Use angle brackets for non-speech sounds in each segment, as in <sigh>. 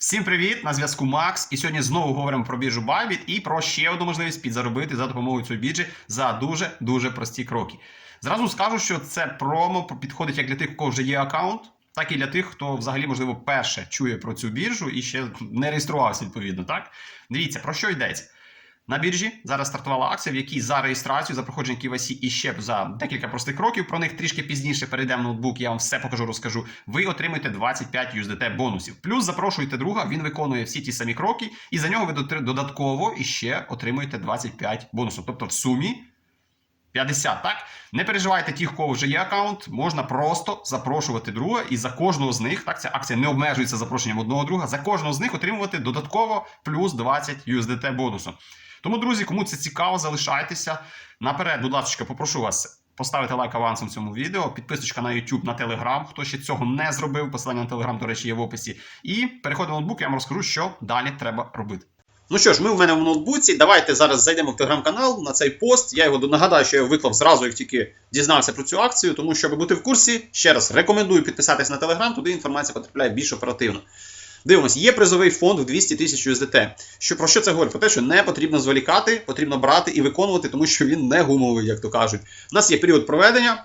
Всім привіт! На зв'язку Макс. І сьогодні знову говоримо про біржу Bybit і про ще одну можливість підзаробити за допомогою цієї біржі за дуже дуже прості кроки. Зразу скажу, що це промо підходить як для тих, у кого вже є аккаунт, так і для тих, хто взагалі, можливо, перше чує про цю біржу і ще не реєструвався відповідно. Так, дивіться про що йдеться. На біржі зараз стартувала акція, в якій за реєстрацію, за проходження KYC і ще за декілька простих кроків. Про них трішки пізніше перейдемо ноутбук. Я вам все покажу, розкажу. Ви отримаєте 25 USDT бонусів. Плюс запрошуєте друга, він виконує всі ті самі кроки, і за нього ви додатково іще отримуєте 25 бонусів. Тобто в сумі 50, так? Не переживайте ті, в кого вже є аккаунт, можна просто запрошувати друга, і за кожного з них, так, ця акція не обмежується запрошенням одного друга, за кожного з них отримувати додатково плюс 20 USDT бонусу. Тому, друзі, кому це цікаво, залишайтеся. Наперед, будь ласка, попрошу вас поставити лайк авансом цьому відео, підписочка на YouTube, на Telegram, хто ще цього не зробив, посилання на Telegram, до речі, є в описі. І переходимо в ноутбук, я вам розкажу, що далі треба робити. Ну що ж, ми в мене в ноутбуці. Давайте зараз зайдемо в телеграм-канал на цей пост. Я його нагадаю, що я його виклав зразу, як тільки дізнався про цю акцію. Тому щоб бути в курсі, ще раз рекомендую підписатись на телеграм, туди інформація потрапляє більш оперативно. Дивимось, є призовий фонд в 200 тисяч USDT. Що, про що це говорить? Про те, що не потрібно зволікати, потрібно брати і виконувати, тому що він не гумовий, як то кажуть. У нас є період проведення.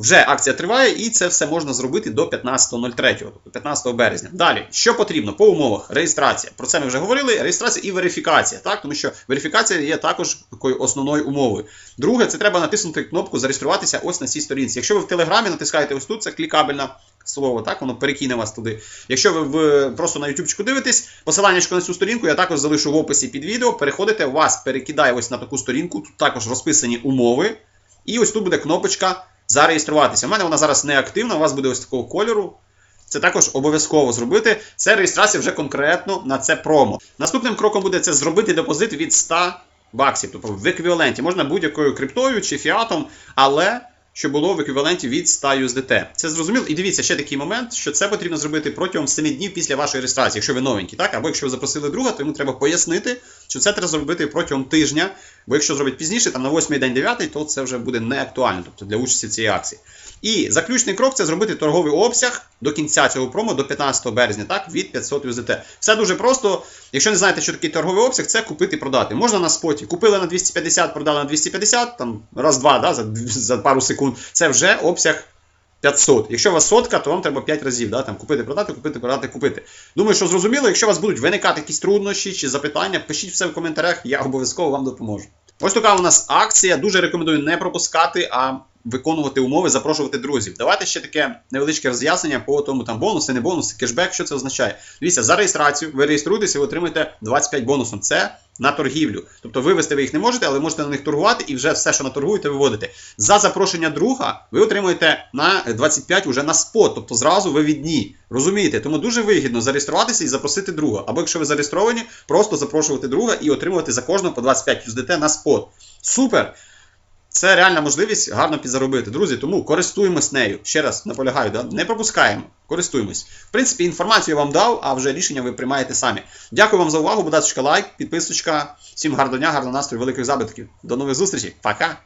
Вже акція триває, і це все можна зробити до 15.03, тобто 15 березня. Далі, що потрібно по умовах? Реєстрація. Про це ми вже говорили. Реєстрація і верифікація, так? Тому що верифікація є також такою основною умовою. Друге, це треба натиснути кнопку зареєструватися ось на цій сторінці. Якщо ви в Телеграмі натискаєте ось тут, це клікабельне слово, так, воно перекине вас туди. Якщо ви в, просто на ютубчику дивитесь, посилання на цю сторінку я також залишу в описі під відео. Переходите, вас перекидає ось на таку сторінку, тут також розписані умови. І ось тут буде кнопочка зареєструватися. У мене вона зараз не активна, у вас буде ось такого кольору. Це також обов'язково зробити. Це реєстрація вже конкретно на це промо. Наступним кроком буде це зробити депозит від 100 баксів, тобто в еквіваленті. Можна будь-якою криптою чи фіатом, але що було в еквіваленті від 100 USDT. Це зрозуміло. І дивіться ще такий момент, що це потрібно зробити протягом 7 днів після вашої реєстрації, якщо ви новенькі, так? Або якщо ви запросили друга, то йому треба пояснити, що це треба зробити протягом тижня. Бо якщо зробити пізніше, там на 8-й день 9, то це вже буде не актуально, тобто для участі цій акції. І заключний крок це зробити торговий обсяг до кінця цього промо до 15 березня, так, від 500 USDT. Все дуже просто. Якщо не знаєте, що таке торговий обсяг, це купити і продати. Можна на споті. Купили на 250, продали на 250, там раз-два, да, за, <laughs> за пару секунд. Це вже обсяг 500. Якщо у вас сотка, то вам треба 5 разів. Да, там, купити, продати, купити, продати, купити. Думаю, що зрозуміло, якщо у вас будуть виникати якісь труднощі чи запитання, пишіть все в коментарях, я обов'язково вам допоможу. Ось така у нас акція. Дуже рекомендую не пропускати, а виконувати умови, запрошувати друзів. Давайте ще таке невеличке роз'яснення по тому там бонуси, не бонуси, кешбек, що це означає. Дивіться, за реєстрацію ви реєструєтеся, ви отримаєте 25 бонусом. Це на торгівлю. Тобто вивести ви їх не можете, але можете на них торгувати і вже все, що наторгуєте, виводите. За запрошення друга ви отримуєте на 25 уже на спот, тобто зразу вивідні. Розумієте? Тому дуже вигідно зареєструватися і запросити друга. Або якщо ви зареєстровані, просто запрошувати друга і отримувати за кожного по 25 USDT на спот. Супер! Це реальна можливість гарно підзаробити. Друзі, тому користуємось нею. Ще раз наполягаю, да? не пропускаємо, користуємось. В принципі, інформацію я вам дав, а вже рішення ви приймаєте самі. Дякую вам за увагу. Будь ласка, лайк, підписочка. Всім гарного дня, гарного настрою, великих забитків. До нових зустрічей. Пока!